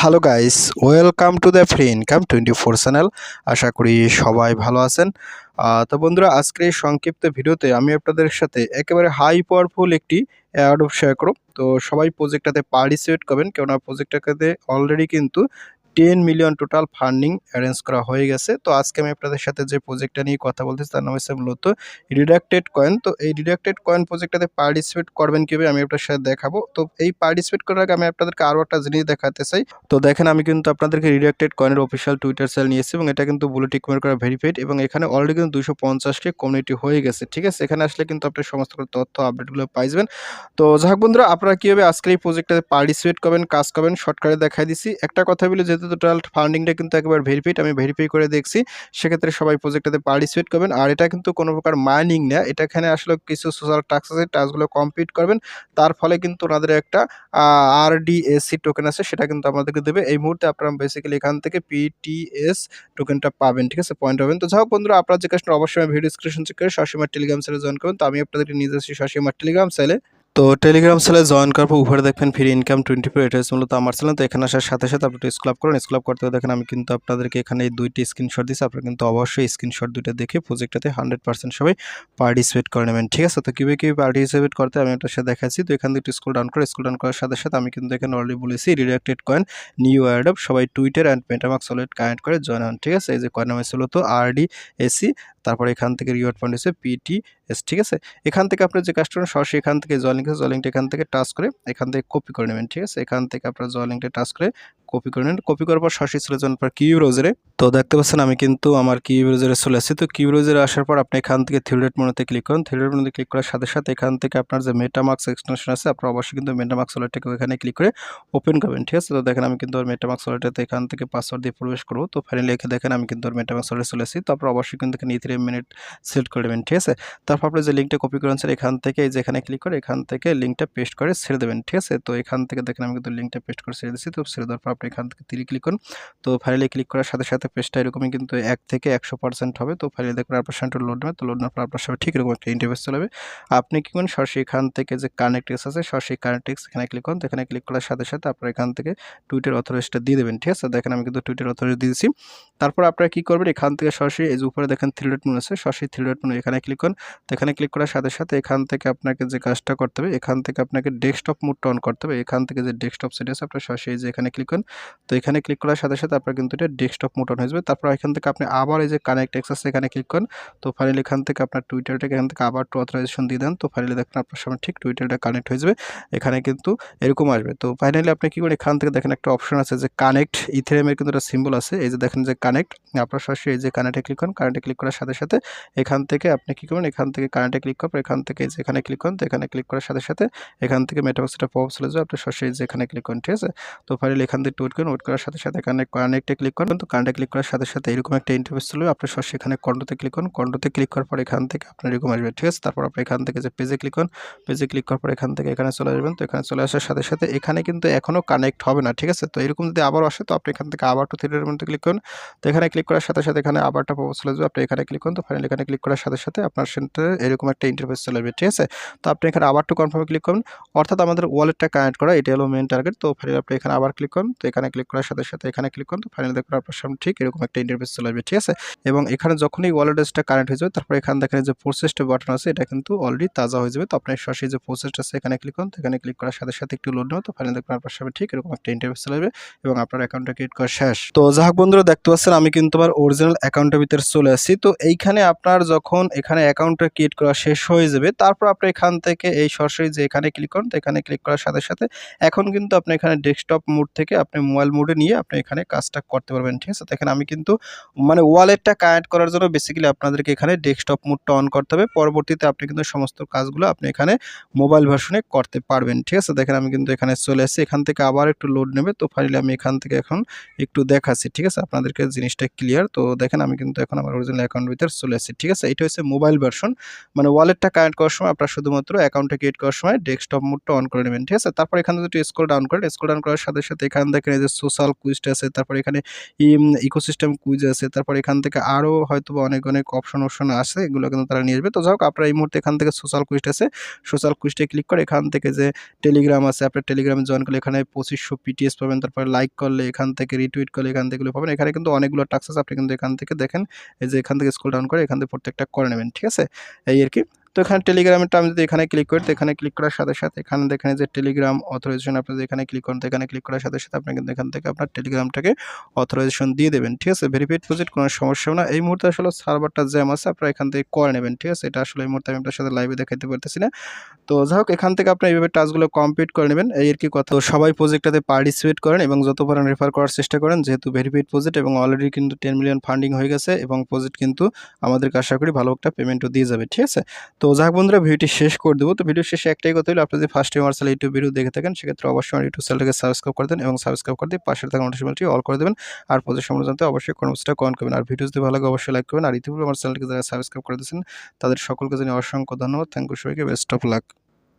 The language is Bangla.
Hello guys welcome to the free income twenty four channel আশা করি সবাই ভালো আছেন। তো বন্ধুরা, আজকের এই সংক্ষিপ্ত ভিডিওতে আমি আপনাদের সাথে একেবারে হাই পাওয়ারফুল একটি অ্যাড শেয়ার করব। তো সবাই প্রজেক্টটাতে পার্টিসিপেট করবেন, কেননা প্রজেক্টটাতে অলরেডি কিন্তু ten million total funding arrange করা হয়ে গেছে। তো আজকে আমি আপনাদের সাথে যে প্রজেক্টটা নিয়ে কথা বলতেছি, তার নাম হচ্ছে মূলত রিডাক্টেড কয়েন তো এই রিডাক্টেড কয়েন প্রজেক্টটাতে পার্টিসিপেট করবেন কীভাবে আমি আপনার সাথে দেখাবো। তো এই পার্টিসিপেট করার আগে আমি আপনাদেরকে আরও একটা জিনিস দেখাতে চাই। তো দেখেন, আমি কিন্তু আপনাদেরকে রিডাক্টেড কয়েনের অফিসিয়াল টুইটার সেল নিয়েছি এবং এটা কিন্তু বুলেটিক কমেন্ট করা ভেরিফাইড এবং এখানে অলরেডি কিন্তু দুশো পঞ্চাশটি কমিউনিটি হয়ে গেছে, ঠিক আছে? এখানে আসলে কিন্তু আপনি সমস্ত তথ্য আপডেটগুলো পাই যাবেন তো যাই হোক বন্ধুরা, আপনারা কীভাবে আজকের এই প্রজেক্টটাতে পার্টিসিপেট করবেন, কাজ করবেন শর্টকাটে দেখাই দিছি একটা কথা বলি, যেহেতু টোটাল ফান্ডিংটা কিন্তু একবার ভেরিফাইড আমি ভেরিফাই করে দেখছি। সেক্ষেত্রে সবাই প্রজেক্টটাতে পার্টিসিপেট করবেন। আর এটা কিন্তু কোনো প্রকার মাইনিং না এটা এখানে আসলে কিছু সোশ্যাল টাস্ক আছে টাস্কগুলো কমপ্লিট করবেন। তার ফলে কিন্তু ওনাদের একটা আরডিএসসি টোকেন আছে, সেটা কিন্তু আমাদেরকে দেবে। এই মুহূর্তে আপনারা বেসিক্যালি এখান থেকে পিটিএস টোকেনটা পাবেন, ঠিক আছে? পয়েন্ট পাবেন। তো যাই হোক বন্ধুরা, আপনারা যে কাজটা অবশ্যই ভিডিও ডিসক্রিপশন চেক করে সসীমা টেলিগ্রাম চ্যানেলে জয়েন করুন তো আমি আপনাদেরকে নিয়ে যাচ্ছি সসীমা টেলিগ্রাম চ্যানেলে তো টেলিগ্রাম সেলে জয়েন করার পর উপরে দেখবেন ফ্রি ইনকাম টোয়েন্টি ফোর এটা মূলত আমার চ্যানেল তো এখানে আসার সাথে সাথে আপনি স্ক্লাব করুন। স্ক্লাব করতে দেখেন আমি কিন্তু আপনাদেরকে এখানে এই দুইটি স্ক্রিনশট দিচ্ছি আপনারা কিন্তু অবশ্যই স্ক্রিনশট দুইটা দেখে প্রজেক্টটাতে হান্ড্রেড পার্সেন্ট সবাই পার্টিসিপেট করে নেবেন। ঠিক আছে? তো কীভাবে কীভাবে পার্টিসিপেট করতে আমি একটা সাথে দেখাচ্ছি। তো এখান থেকে স্কুল ডাউন করে স্কুল ডাউন করার সাথে সাথে আমি কিন্তু এখানে অলরেডি বলেছি রিডাক্টেড কয়েন নিউ অ্যাডপ সবাই Twitter and MetaMask wallet connect করে জয়েন হন। ঠিক আছে? এই যে কয়েন নাম ছিল তো আরডি এসি তারপরে এখান থেকে রিওয়ার্ড পয়েন্ট হচ্ছে পিটি এস ঠিক আছে? এখান থেকে আপনার যে কাস্টমার সরাসরি এখান থেকে জয় লিঙ্কটা এখান থেকে টাচ করে এখান থেকে কপি করে নেবেন, ঠিক আছে? এখান থেকে আপনার জয় লিঙ্কটা টাচ করে কপি করে নেন। কপি করার পর সরাসরি চলে যান আপনার কিউ ব্রাউজারে তো দেখতে পাচ্ছেন আমি কিন্তু আমার কিউ ব্রাউজারে চলে আসছি। তো কিউ ব্রাউজারে আসার পর আপনি এখান থেকে থ্রিডেট মনোতে ক্লিক করুন। থ্রিডেট মনোতে ক্লিক করার সাথে সাথে এখান থেকে আপনার যে মেটামার্কস এক্সটেনশন আছে, আপনার অবশ্যই কিন্তু মেটামার্কস ওয়ালেটটাকে এখানে ক্লিক করে ওপেন করবেন, ঠিক আছে? তো দেখেন আমি কিন্তু মেটামার্কস ওয়ালেটটাতে এখান থেকে পাসওয়ার্ড দিয়ে প্রবেশ করব। তো ফাইনালি এখানে দেখেন আমি কিন্তু মেটামার্কস ওয়ালেটে চলে আসছি। তো তারপর অবশ্যই কিন্তু এখানে ইথিরিয়াম মিনিট সিলেক্ট করে দেবেন ঠিক আছে? তারপর আপনি যে লিঙ্কটা কপি করেন স্যার এখান থেকে এই যে এখানে ক্লিক করে, এখান থেকে লিঙ্কটা পেস্ট করে ছেড়ে দেবেন, ঠিক আছে? তো এখান থেকে দেখেন আমি কিন্তু লিঙ্কটা পেস্ট করে ছেড়ে দিচ্ছি। তো ছেড়ে দেওয়ার পর আপনি এখান থেকে তিরি ক্লিক করুন। তো ফাইলে ক্লিক করার সাথে সাথে পেজটা এরকমই কিন্তু এক থেকে একশো পার্সেন্ট হবে। তো ফাইলে দেখবেন আপনার সামনে লোড নেবে। তো লোড নেওয়ার পর আপনার সামনে ঠিক এরকম একটা ইন্টারভেস চলে আপনি কি করেন, সরাসরি এখান থেকে যে কানেক্টেক্স আছে, সরাসরি কানেক্টেক্স এখানে ক্লিক করুন। তো এখানে ক্লিক করার সাথে সাথে আপনার এখান থেকে টুইটার অথরাইজটা দিয়ে দেবেন। ঠিক আছে? দেখেন আমি কিন্তু টুইটার অথরাইজ দিয়েছি। তারপর আপনারা কী করবেন, এখান থেকে সরাসরি এই যে উপরে দেখেন থ্রি ডট আছে, সরাসরি থ্রি ডট এখানে ক্লিক করুন। তো এখানে ক্লিক করার সাথে সাথে এখান থেকে আপনাকে যে কাজটা করতে হবে, এখান থেকে আপনাকে ডেস্কটপ মোডটা অন করতে হবে। এখান থেকে যে ডেস্কটপ সেট আছে, আপনার সরাসরি যে এখানে ক্লিক করুন। তো এখানে ক্লিক করার সাথে সাথে আপনার কিন্তু এটা ডেস্কটপ মোড অন হয়ে যাবে। তারপর এখান থেকে আপনি আবার এই যে কানেক্ট এক্সাস এখানে ক্লিক করুন। তো ফাইনালি এখান থেকে আপনার টুইটারটাকে এখান থেকে আবার টু অথরাইজেশন দিয়ে দেন। তো ফাইনালি দেখেন আপনার সামনে ঠিক টুইটারটা কানেক্ট হয়ে যাবে। এখানে কিন্তু এরকম আসবে। তো ফাইনালি আপনি কী করেন? এখান থেকে দেখেন একটা অপশন আছে যে কানেক্ট ইথেরিয়ামের কিন্তু একটা সিম্বল আছে। এই যে দেখেন যে কানেক্ট আপনার সরাসরি এই যে কানেক্টে ক্লিক করুন। কানেক্টে ক্লিক করার সাথে সাথে এখান থেকে আপনি কী করেন এখান থেকে কানেক্টে ক্লিক করার এখান থেকে যে এখানে ক্লিক করুন। তো এখানে ক্লিক করার সাথে সাথে এখান থেকে মেটাবক্সটা পপ চলে যাবে। আপনি সরাসরি যে এখানে ক্লিক করুন। ঠিক আছে? তো ফাইনালি এখান থেকে টুইট করুন ওয়েট করার সাথে সাথে এখানে কানেক্টে ক্লিক করুন। তো কানেক্টে ক্লিক করার সাথে সাথে এরকম একটা ইন্টারফেস চলবে আপনি সরাসরি এখানে কন্ডোতে ক্লিক করুন। কন্ডোতে ক্লিক করার পর এখান থেকে আপনার এরকম আসবে, ঠিক আছে? তারপর আপনি এখান থেকে যে পেজে ক্লিক করুন পেজে ক্লিক করার পর এখান থেকে এখানে চলে আসবেন। তো এখানে চলে আসার সাথে সাথে এখানে কিন্তু এখনও কানেক্ট হবে না, ঠিক আছে? তো এরকম যদি আবার আসে, তো আপনি এখান থেকে আবার টু থ্রিডের মধ্যে ক্লিক করুন। তো এখানে ক্লিক করার সাথে সাথে এখানে আবারটা চলে যাবে আপনি এখানে ক্লিক করুন। তো ফাইনালি এখানে ক্লিক করার সাথে সাথে আপনার সেন্টারে এরকম একটা ইন্টারফেস চলে আসবে, ঠিক আছে? তো আপনি এখানে আবার টু কনফার্মে ক্লিক করুন। অর্থাৎ আমাদের ওয়ালেটটা কানেক্ট করা, এটা হলো মেন টার্গেট তো ফাইনালি আপনি এখানে আবার ক্লিক করুন। তো এখানে ক্লিক করার সাথে সাথে এখানে ক্লিক করুন, তো ফাইনালি দেখুন আপনার সামনে ঠিক এরকম একটা ইন্টারফেস চলে আসবে, ঠিক আছে? এবং এখানে যখনই ওয়ালেটটা কানেক্ট হয়ে যাবে, তারপর এখানে দেখেন যে প্রসেসটা বাটন আছে, এটা কিন্তু অলরেডি তাজা হয়ে যাবে, তো আপনার সরাসরি যে প্রসেসটা আছে, এখানে ক্লিক করুন, তো এখানে ক্লিক করার সাথে সাথে একটু লোড নেবে তো ফাইনালি দেখুন আপনার সামনে ঠিক এরকম একটা ইন্টারফেস চলে আসবে এবং আপনার অ্যাকাউন্টটা ক্রিয়েট করা শেষ। তো যাই হোক বন্ধুরা, দেখতে পাচ্ছেন আমি কিন্তু আমার অরিজিনাল অ্যাকাউন্টের ভিতরে চলে আসছি, তো এইখানে আপনার যখন এখানে অ্যাকাউন্টটা ক্রিয়েট করা শেষ হয়ে যাবে, তারপর আপনি এখান থেকে এই সরাসরি যে এখানে ক্লিক করুন, তো এখানে ক্লিক করার সাথে সাথে এখন কিন্তু আপনি এখানে ডেস্কটপ মোড থেকে আপনি মোবাইল মোডে নিয়ে আপনি এখানে কাজটা করতে পারবেন, ঠিক আছে? দেখেন, আমি কিন্তু মানে ওয়ালেটটা কানেক্ট করার জন্য বেসিক্যালি আপনাদেরকে এখানে ডেস্কটপ মোডটা অন করতে হবে। পরবর্তীতে আপনি কিন্তু সমস্ত কাজগুলো আপনি এখানে মোবাইল ভার্সনে করতে পারবেন, ঠিক আছে? দেখেন, আমি কিন্তু এখানে চলে আসছি এখান থেকে আবার একটু লোড নেবে। তো ফাইনালি আমি এখান থেকে এখন একটু দেখাচ্ছি, ঠিক আছে? আপনাদেরকে জিনিসটা ক্লিয়ার তো দেখেন, আমি কিন্তু এখন আমার অরিজিনাল অ্যাকাউন্ট ভিতরে চলে আসছি ঠিক আছে? এটা হচ্ছে মোবাইল ভার্সন মানে ওয়ালেটটা কানেক্ট করার সময় আপনার শুধুমাত্র অ্যাকাউন্টটা ক্রিয়েট করার সময় ডেস্কটপ মোডটা অন করে নেবেন, ঠিক আছে? তারপর এখান থেকে স্ক্রল ডাউন করেন স্ক্রল ডাউন করার সাথে সাথে এখান থেকে এখানে যে সোশ্যাল কুইজ আছে, তারপর এখানে ইকোসিস্টেম কুইজ আছে, তারপর এখান থেকে আরও হয়তো অনেক অনেক অপশন অপশন আছে, এগুলো কিন্তু তারা নিয়ে আসবে। তো যাই হোক, আপনারা এই মুহূর্তে এখান থেকে সোশ্যাল কুইজ আছে সোশ্যাল কুইজটে ক্লিক করে এখান থেকে যে টেলিগ্রাম আছে, আপনার টেলিগ্রামে জয়েন করলে এখানে পঁচিশশো পিটিএস পাবেন, তারপরে লাইক করলে এখান থেকে রিটুইট করলে এখান থেকে পাবেন। এখানে কিন্তু অনেকগুলো টাক্স আছে আপনি কিন্তু এখান থেকে দেখেন, এই যে এখান থেকে স্কুল ডাউন করে এখান থেকে প্রত্যেকটা করে নেবেন, ঠিক আছে? এই আর কি। তো এখানে টেলিগ্রামেরটা আমি যদি এখানে ক্লিক করি, তো এখানে ক্লিক করার সাথে সাথে এখানে দেখেন যে টেলিগ্রাম অথরাইজেশন আপনি যদি এখানে ক্লিক করেন, তো এখানে ক্লিক করার সাথে সাথে আপনি কিন্তু এখান থেকে আপনার টেলিগ্রামটাকে অথরাইজেশন দিয়ে দেবেন, ঠিক আছে? ভেরিফাইড প্রজেক্ট কোনো সমস্যা না। এই মুহূর্তে আসলে সার্ভারটা জ্যাম আছে, আপনারা এখান থেকে করে নেবেন, ঠিক আছে? এটা আসলে এই মুহূর্তে আমি আপনার সাথে লাইভে দেখাতে পারতেছি না। তো যাই হোক, এখান থেকে আপনি এইভাবে টাস্কগুলো কমপ্লিট করে নেবেন। এই আর কি কথা। সবাই প্রজেক্টটাতে পার্টিসিপেট করেন এবং যত পারেন রেফার করার চেষ্টা করেন। যেহেতু ভেরিফাইড প্রজেক্ট এবং অলরেডি কিন্তু টেন মিলিয়ন ফান্ডিং হয়ে গেছে এবং প্রজেক্ট কিন্তু আমাদেরকে আশা করি ভালো একটা পেমেন্টও দিয়ে যাবে, ঠিক আছে? তো যাক বন্ধুরা, ভিডিওটি শেষ করে দেবো। তো ভিডিও শেষে একটাই কথা হলো আপনি যদি ফার্স্ট টাইম আমার ইউটিউব ভিডিও দেখে থাকেন, সেক্ষেত্রে অবশ্যই আমার ইউটিউব চ্যানেলকে সাবস্ক্রাইব করে দেন এবং সাবস্ক্রাইব করে দিয়ে পাশে থাকা নোটিফিকেশনটি অল করে দেবেন। আর প্রজেক্ট সময় জানতে অবশ্যই কমেন্টসটা কমেন্ট করবেন আর ভিডিও যদি ভালো লাগে, অবশ্যই লাইক করবেন। আর ইতিপূর্বে আমার চ্যানেলকে যারা সাবস্ক্রাইব করে দিয়েছেন তাদের সকলকে জানিয়ে অসংখ্য ধন্যবাদ। থ্যাংক ইউ সবাইকে বেস্ট অফ লাক